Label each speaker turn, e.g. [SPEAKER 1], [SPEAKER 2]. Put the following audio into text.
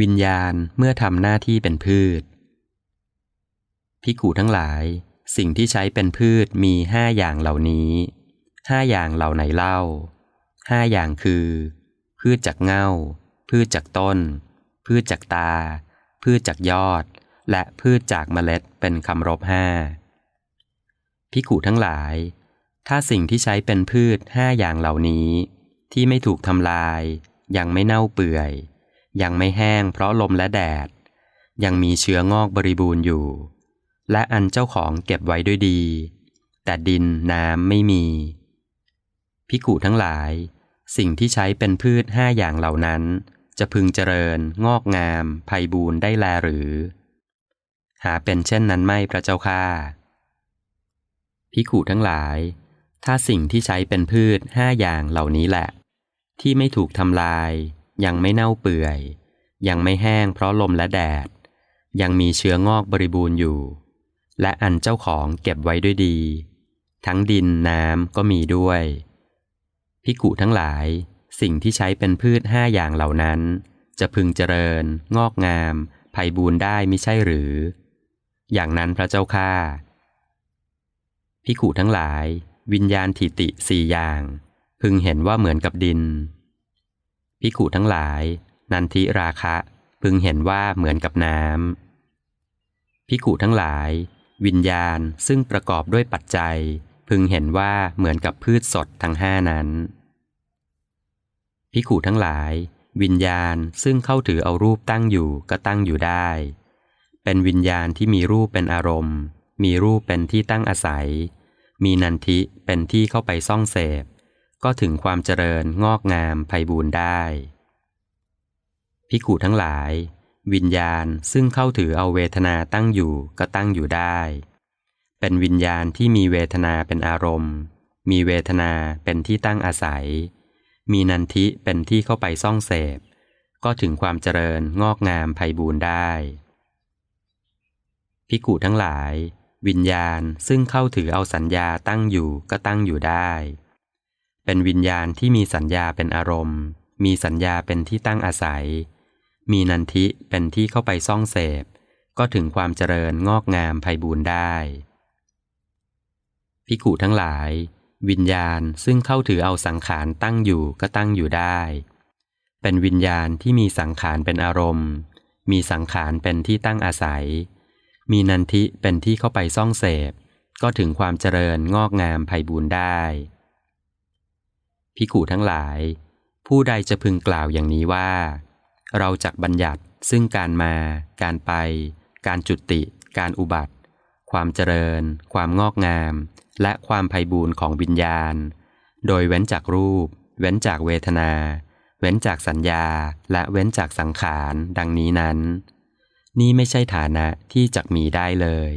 [SPEAKER 1] วิญญาณเมื่อทำหน้าที่เป็นพืชพิกขุทั้งหลาย สิ่งที่ใช้เป็นพืชมีห้าอย่างเหล่านี้ห้าอย่างเหล่าไหนเล่าห้าอย่างคือ พืชจากเง่า พืชจากต้น พืชจากตา พืชจากยอด และพืชจากเมล็ดเป็นคำรบห้าพิกขุทั้งหลาย ถ้าสิ่งที่ใช้เป็นพืชห้าอย่างเหล่านี้ ที่ไม่ถูกทำลาย ยังไม่เน่าเปื่อย ยังไม่แห้งเพราะลมและแดด ยังมีเชื้องอกบริบูรณ์อยู่ และอันเจ้าของเก็บไว้ด้วยดี แต่ดินน้ำไม่มี พิกุทั้งหลาย สิ่งที่ใช้เป็นพืชห้าอย่างเหล่านั้น จะพึงเจริญ งอกงามไพบูรณ์ได้แลหรือ หาเป็นเช่นนั้นไม่พระเจ้าข้าพิกุทั้งหลาย ถ้าสิ่งที่ใช้เป็นพืชห้าอย่างเหล่านี้แหละ ที่ไม่ถูกทำลาย ยังไม่เน่าเปื่อย ยังไม่แห้งเพราะลมและแดด ยังมีเชื้องอกบริบูรณ์อยู่ และอันเจ้าของเก็บไว้ด้วยดี ทั้งดินน้ำก็มีด้วย พิกุทั้งหลาย สิ่งที่ใช้เป็นพืชห้าอย่างเหล่านั้น จะพึงเจริญ งอกงามไพบูรณ์ได้มิใช่หรือ อย่างนั้นพระเจ้าข้าพิกุทั้งหลาย วิญญาณทิติสี่อย่าง พึงเห็นว่าเหมือนกับดิน พิกุทั้งหลาย นันทิราคะ พึงเห็นว่าเหมือนกับน้ำพิกุทั้งหลาย วิญญาณซึ่งประกอบด้วยปัจจัย พึงเห็นว่าเหมือนกับพืชสดทั้งห้านั้นพิกุทั้งหลาย วิญญาณซึ่งเข้าถือเอารูปตั้งอยู่ก็ตั้งอยู่ได้ เป็นวิญญาณที่มีรูปเป็นอารมณ์ มีรูปเป็นที่ตั้งอาศัย มีนันทิเป็นที่เข้าไปซ่องเสพ ก็ถึงความเจริญงอกงามไพบูรณ์ได้ พิกุทั้งหลาย วิญญาณซึ่งเข้าถือเอาเวทนาตั้งอยู่ก็ตั้งอยู่ได้ เป็นวิญญาณที่มีเวทนาเป็นอารมณ์ มีเวทนาเป็นที่ตั้งอาศัย มีนันทิเป็นที่เข้าไปซ่องเสพ ก็ถึงความเจริญงอกงามไพบูรณ์ได้ พิกุทั้งหลาย วิญญาณซึ่งเข้าถือเอาสัญญาตั้งอยู่ก็ตั้งอยู่ได้ เป็นวิญญาณที่มีสัญญาเป็นอารมณ์ มีสัญญาเป็นที่ตั้งอาศัย มีนันทิเป็นที่เข้าไปซ่องเสพ ก็ถึงความเจริญงอกงามไพบูรณ์ได้ พิกุทั้งหลาย วิญญาณซึ่งเข้าถือเอาสังขารตั้งอยู่ก็ตั้งอยู่ได้ เป็นวิญญาณที่มีสังขารเป็นอารมณ์ มีสังขารเป็นที่ตั้งอาศัย มีนันทิเป็นที่เข้าไปซ่องเสพ ก็ถึงความเจริญงอกงามไพบูรณ์ได้ พิกุทั้งหลาย ผู้ใดจะพึงกล่าวอย่างนี้ว่า เราจักบัญญัติซึ่งการมา การไป การจุติ การอุบัติ ความเจริญ ความงอกงาม และความไพบูรณ์ของวิญญาณ โดยเว้นจากรูป เว้นจากเวทนา เว้นจากสัญญา และเว้นจากสังขาร ดังนี้นั้น นี่ไม่ใช่ฐานะที่จะมีได้เลย